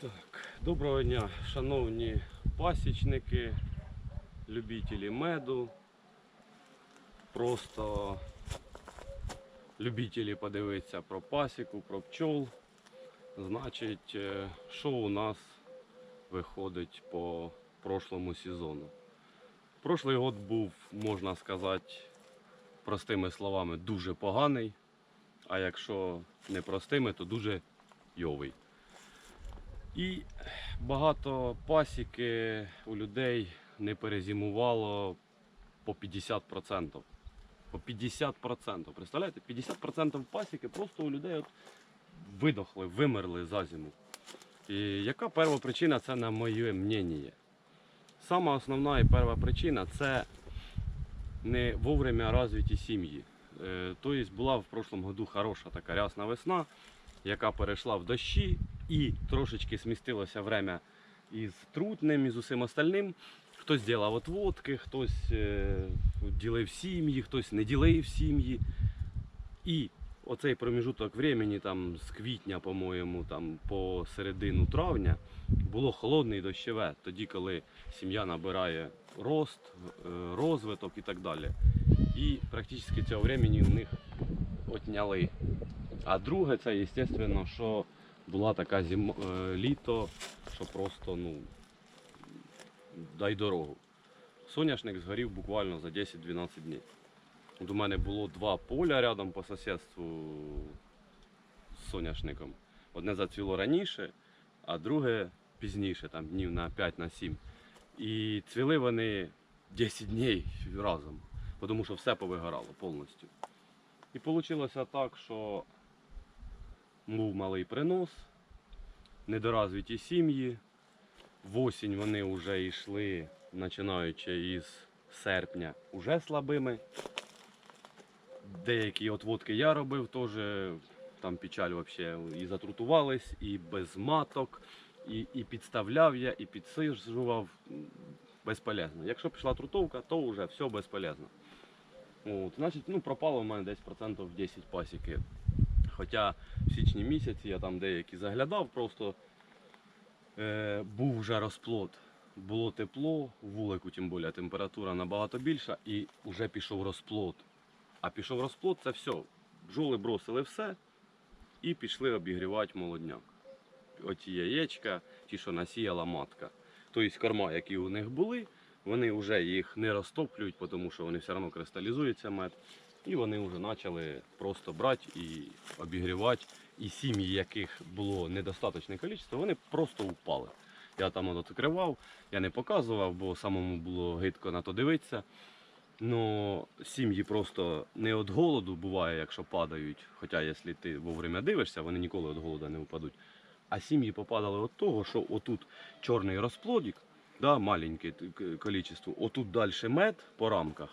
Так, доброго дня, шановні пасічники, любителі меду, просто любителі подивитися про пасіку, про пчол. Значить, е, що у нас виходить по прошлому сезону? Прошлий год був, можна сказати, простими словами, дуже поганий, а якщо не простими, то дуже йовий. І багато пасіки у людей не перезимувало по 50%. По 50%. Представляєте? 50% пасіки просто у людей от видохли, вимерли за зиму. І яка перша причина, це на моє мнення. Сама основна і перша причина це не вовремя розвиті сім'ї. Тобто була в прошлом году хороша така рясна весна, яка перейшла в дощі і трошечки смістилося время із трутнем, і з усім остальним. Хтось ділав отводки, хтось е, ділив сім'ї, хтось не ділив сім'ї. І оцей проміжуток времени там, з квітня, по-моєму, по середину травня було холодне і дощове, тоді, коли сім'я набирає рост, е, розвиток і так далі. І практично цього времени у них отняли. А друге, це, звісно, що була така зим... е, літо, що просто, ну, дай дорогу. Соняшник згорів буквально за 10-12 днів. От у мене було два поля рядом по сусідству з соняшником. Одне зацвіло раніше, а друге пізніше, там днів на 5 на 7. І цвіли вони 10 днів разом, тому що все повигорало повністю. І вийшло так, що був малий принос, недоразвиті сім'ї. В осінь вони вже йшли, починаючи із серпня, уже слабими. Деякі отводки я робив теж, там печаль взагалі і затрутувались, і без маток, і, і підставляв я, і підсижував. Безполезно. Якщо пішла трутовка, то вже все безполезно. От, значить, ну, пропало в мене десь процентів 10 пасіки. Хоча в січні місяці я там деякі заглядав, просто е, був вже розплод. Було тепло, вулику, тим більше температура набагато більша, і вже пішов розплод. А пішов розплод, це все. Бджоли бросили все і пішли обігрівати молодняк. Оті яєчка, ті, що насіяла матка. Тобто корма, які у них були, вони вже їх не розтоплюють, тому що вони все одно кристалізуються мед. І вони вже почали просто брати і обігрівати. І сім'ї, яких було недостаточне кількість, вони просто упали. Я там відкривав, я не показував, бо самому було гидко на то дивитися. Ну, сім'ї просто не від голоду буває, якщо падають. Хоча, якщо ти вовремя дивишся, вони ніколи від голоду не впадуть. А сім'ї попадали від того, що отут чорний розплодик, да, маленьке кількість, отут далі мед по рамках,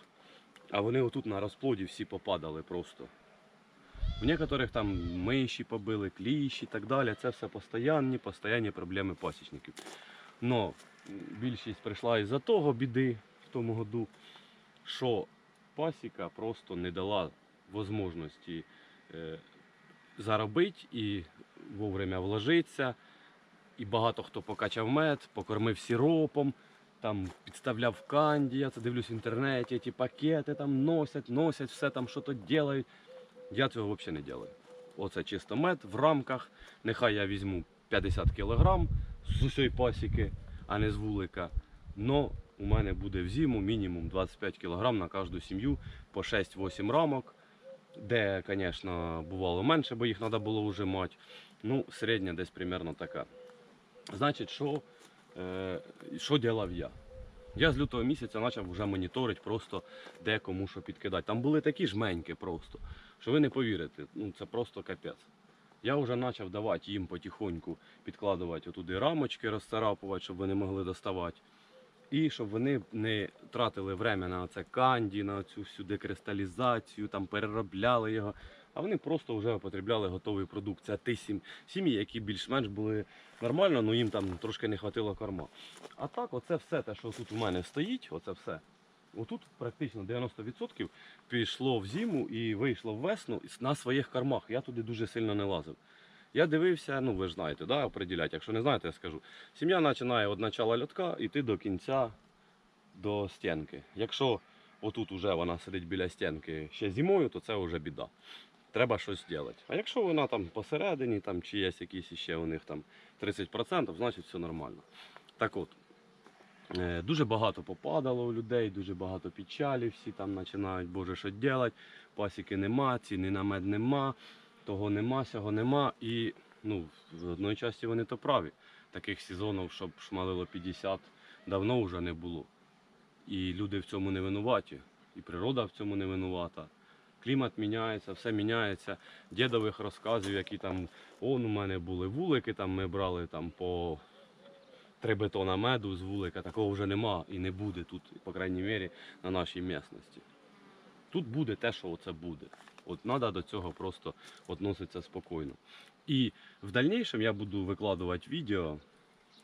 а вони отут на розплоді всі попадали просто. У некоторих там миші побили, кліщі і так далі. Це все постоянні, постоянні проблеми пасічників. Но більшість прийшла із-за того біди в тому году, що пасіка просто не дала можливості е, заробити і вовремя вложитися. І багато хто покачав мед, покормив сиропом, там підставляв канді, я це дивлюсь в інтернеті, ті пакети там носять, носять, все там що то роблять. Я цього взагалі не роблю. Оце чисто мед в рамках. Нехай я візьму 50 кг з усієї пасіки, а не з вулика. Но у мене буде в зиму мінімум 25 кг на кожну сім'ю по 6-8 рамок. Де, звісно, бувало менше, бо їх треба було вже мати. Ну, середня десь примерно така. Значить, що, е, що ділав я? Я з лютого місяця почав вже моніторити просто де що підкидати. Там були такі жменьки просто, що ви не повірите, ну це просто капець. Я вже почав давати їм потихоньку підкладувати отуди рамочки, розцарапувати, щоб вони могли доставати. І щоб вони не тратили время на це канді, на цю всю декристалізацію, там переробляли його. А вони просто вже потребляли готовий продукт. Це ті сім- сім'ї, які більш-менш були нормально, але їм там трошки не хватило корма. А так, оце все те, що тут у мене стоїть, оце все. Отут практично 90% пішло в зиму і вийшло в весну на своїх кормах. Я туди дуже сильно не лазив. Я дивився, ну ви ж знаєте, да, определять. Якщо не знаєте, я скажу. Сім'я починає від начала льотка йти до кінця до стінки. Якщо отут уже вона сидить біля стінки ще зимою, то це вже біда. Треба щось робити. А якщо вона там посередині, там, чи є якісь ще у них там 30%, значить все нормально. Так от, е, дуже багато попадало у людей, дуже багато печалі, всі там починають, боже, що робити, пасіки нема, ціни на мед нема, того нема, сього нема. І ну, в одній часті вони то праві. Таких сезонів, щоб шмалило 50, давно вже не було. І люди в цьому не винуваті, і природа в цьому не винувата. Клімат міняється, все міняється. Дідових розказів, які там, он у мене були вулики, там ми брали там по три бетона меду з вулика, такого вже нема і не буде тут, по крайній мірі, на нашій місності. Тут буде те, що оце буде. От треба до цього просто відноситися спокійно. І в дальнішому я буду викладувати відео,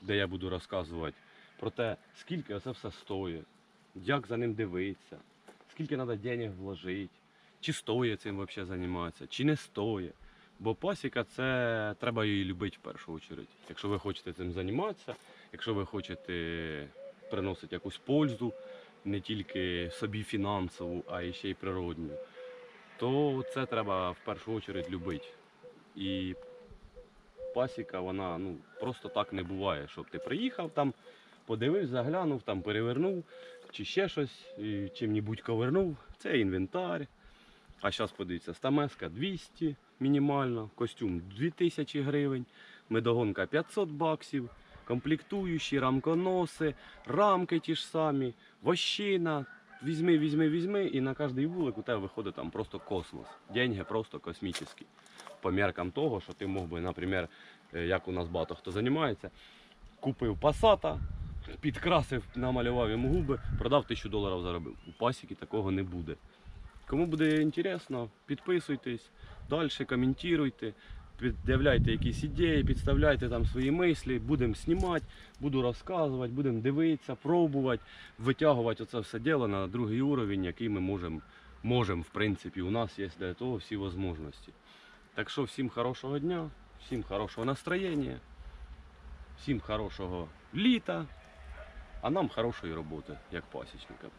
де я буду розказувати про те, скільки це все стоїть, як за ним дивитися, скільки треба денег вложити, чи стоїть цим взагалі займатися, чи не стоїть. Бо пасіка це треба її любити в першу чергу. Якщо ви хочете цим займатися, якщо ви хочете приносити якусь пользу, не тільки собі фінансову, а ще й природню, то це треба в першу чергу любити. І пасіка, вона ну, просто так не буває, щоб ти приїхав там, подивився, заглянув, там перевернув, чи ще щось, чим-небудь ковернув. Це інвентар. А зараз подивіться, стамеска 200 мінімально, костюм 2000 гривень, медогонка 500 баксів, комплектуючі, рамконоси, рамки ті ж самі, вощина. Візьми, візьми, візьми, і на кожний вулик у тебе виходить там просто космос. Деньги просто космічні. По меркам того, що ти мог би, наприклад, е, як у нас багато хто займається, купив пасата, підкрасив, намалював йому губи, продав 1000 доларів заробив. У пасіки такого не буде. Кому буде інтересно, підписуйтесь, далі коментуйте, під'являйте якісь ідеї, підставляйте там свої мислі, будемо знімати, буду розказувати, будемо дивитися, пробувати, витягувати це все діло на другий уровень, який ми можемо, можем, в принципі, у нас є для того всі можливості. Так що всім хорошого дня, всім хорошого настроєння, всім хорошого літа, а нам хорошої роботи, як пасічникам.